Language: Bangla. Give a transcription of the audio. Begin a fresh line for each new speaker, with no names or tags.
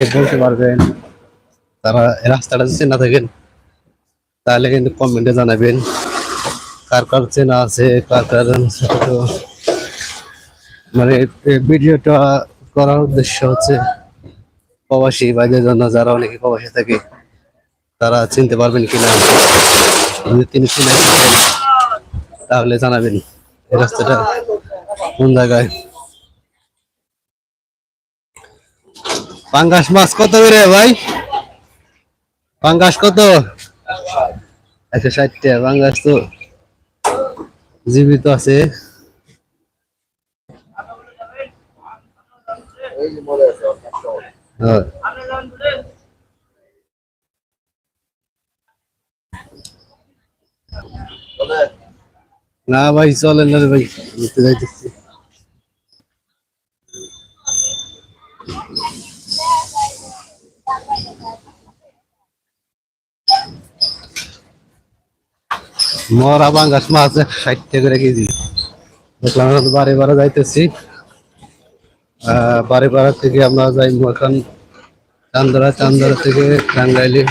বলতে পারবেন। তারা রাস্তাটা চেনা থাকেন, তাহলে কিন্তু কমেন্টে জানাবেন কার কার চেনা আছে, কার কার মানে ভিডিওটা করার উদ্দেশ্য হচ্ছে প্রবাসী ভাইদের জন্য, যারা অনেকে প্রবাসী থাকে, তারা চিনতে পারবেন কিনা। যদি তিনি চিনে তাহলে জানাবেন এই রাস্তাটা কোন জায়গায়। পাঙ্গাস মাছ কত করে ভাই? পাঙ্গাস কত? একশো ষাট টাকা, পাঙ্গাস তো জীবিত আছে। হ্যাঁ। না ভাই, চলেন না রে ভাই, ঘুরতে যাইতেছি। মরা বাঙ্গাস মাছ ষাট টাকা করে কেজি। দেখলাম আমরা তো বারে বাড়া যাইতেছি। বারে বারা থেকে আমরা যাই এখন চান্দরা চান্দরা থেকে টাঙ্গাইলে।